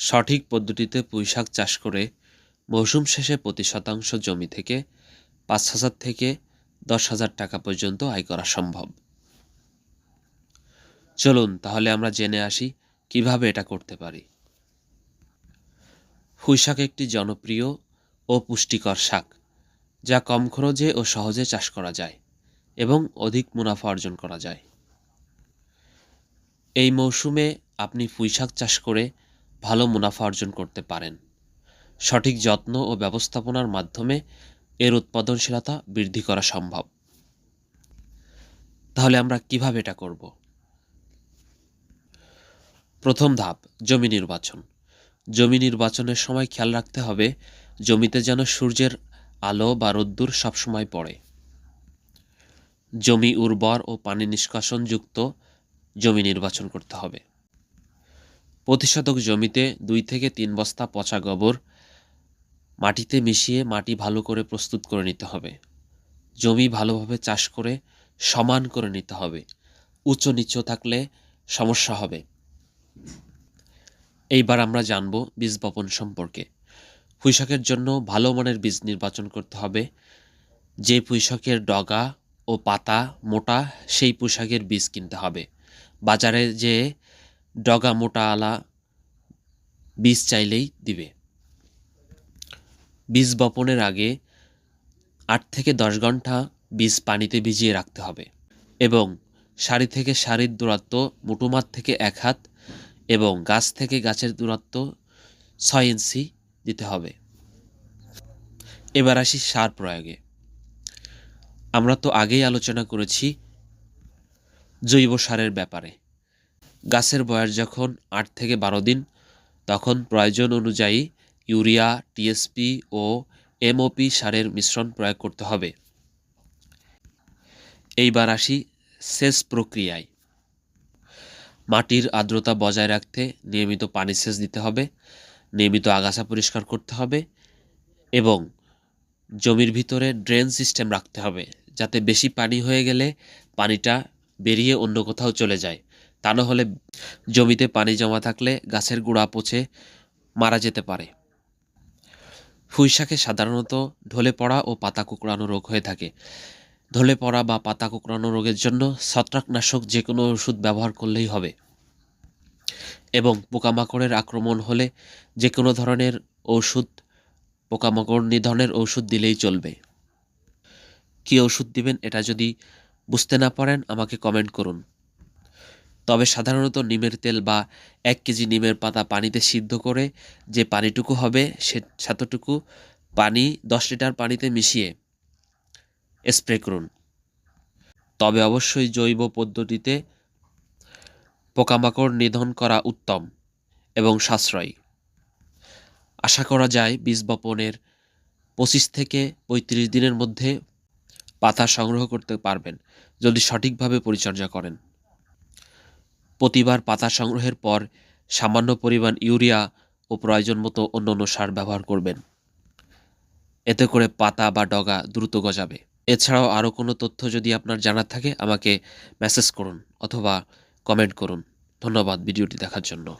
সঠিক পদ্ধতিতে পুঁইশাক চাষ করে মৌসুম শেষে প্রতি শতাংশ জমি থেকে পাঁচ হাজার থেকে দশ হাজার টাকা পর্যন্ত আয় করা সম্ভব। চলুন তাহলে আমরা জেনে আসি কীভাবে এটা করতে পারি। পুঁইশাক একটি জনপ্রিয় ও পুষ্টিকর শাক, যা কম খরচে ও সহজে চাষ করা যায় এবং অধিক মুনাফা অর্জন করা যায়। এই মৌসুমে আপনি পুঁইশাক চাষ করে ভালো মুনাফা অর্জন করতে পারেন। সঠিক যত্ন ও ব্যবস্থাপনার মাধ্যমে এর উৎপাদনশীলতা বৃদ্ধি করা সম্ভব। তাহলে আমরা কীভাবে এটা করব? প্রথম ধাপ, জমি নির্বাচন। জমি নির্বাচনের সময় খেয়াল রাখতে হবে, জমিতে যেন সূর্যের আলো বা রোদ্দুর সবসময় পড়ে। জমি উর্বর ও পানি নিষ্কাশনযুক্ত জমি নির্বাচন করতে হবে। প্রতি শতক জমিতে দুই থেকে তিন বস্তা পচা গোবর মাটিতে মিশিয়ে মাটি ভালো করে প্রস্তুত করে নিতে হবে। জমি ভালোভাবে চাষ করে সমান করে নিতে হবে। উঁচু নিচু থাকলে সমস্যা হবে। এইবার আমরা জানব বীজ বপন সম্পর্কে। পুঁইশাকের জন্য ভালো মানের বীজ নির্বাচন করতে হবে। যে পুঁইশাকের ডগা ও পাতা মোটা, সেই পুঁইশাকের বীজ কিনতে হবে। বাজারে যে ডগা মোটা আলা, বীজ চাইলেই দিবে। বীজ বপনের আগে আট থেকে দশ ঘণ্টা বীজ পানিতে ভিজিয়ে রাখতে হবে এবং সারি থেকে সারির দূরত্ব মুটুমার থেকে এক হাত এবং গাছ থেকে গাছের দূরত্ব ছয় ইঞ্চি দিতে হবে। এবার আসি সার প্রয়োগে। আমরা তো আগেই আলোচনা করেছি জৈব সারের ব্যাপারে। গাছের বয়স যখন আট থেকে বারো দিন, তখন প্রয়োজন অনুযায়ী ইউরিয়া টিএসপি ও এমওপি সারের মিশ্রণ প্রয়োগ করতে হবে। এইবার আসি সেচ প্রক্রিয়ায়। মাটির আর্দ্রতা বজায় রাখতে নিয়মিত পানি সেচ দিতে হবে, নিয়মিত আগাছা পরিষ্কার করতে হবে এবং জমির ভিতরে ড্রেন সিস্টেম রাখতে হবে, যাতে বেশি পানি হয়ে গেলে পানিটা বেরিয়ে অন্য কোথাও চলে যায়। তা হলে জমিতে পানি জমা থাকলে গাছের গোড়া পচে মারা যেতে পারে। ফুইশাকে সাধারণত ঢলে পড়া ও পাতা কুকড়ানো রোগ হয়ে থাকে। ঢলে পড়া বা পাতা কুকড়ানো রোগের জন্য ছত্রাকনাশক যে কোনো ওষুধ ব্যবহার করলেই হবে। এবং পোকামাকড়ের আক্রমণ হলে যে কোনো ধরনের ওষুধ, পোকামাকড় নিধনের ওষুধ দিলেই চলবে। কী ওষুধ দিবেন এটা যদি বুঝতে না পারেন, আমাকে কমেন্ট করুন। তবে সাধারণত নিমের তেল বা এক কেজি নিমের পাতা পানিতে সিদ্ধ করে যে পানিটুকু হবে সে সেতটুকু পানি, দশ লিটার পানিতে মিশিয়ে স্প্রে করুন। তবে অবশ্যই জৈব পদ্ধতিতে পোকামাকড় নিধন করা উত্তম এবং সাশ্রয়ী। আশা করা যায় বীজ বপনের পঁচিশ থেকে পঁয়ত্রিশ দিনের মধ্যে পাতা সংগ্রহ করতে পারবেন। যদি সঠিকভাবে পরিচর্যা করেন। প্রতিবার পাতা সংগ্রহের পর সামান্য পরিমাণ ইউরিয়া ও প্রয়োজন মতো অন্যান্য অন্য সার ব্যবহার করবেন। এতে করে পাতা বা ডগা দ্রুত গজাবে। এছাড়াও আরও কোনো তথ্য যদি আপনার জানার থাকে, আমাকে মেসেজ করুন অথবা কমেন্ট করুন। ধন্যবাদ ভিডিওটি দেখার জন্য।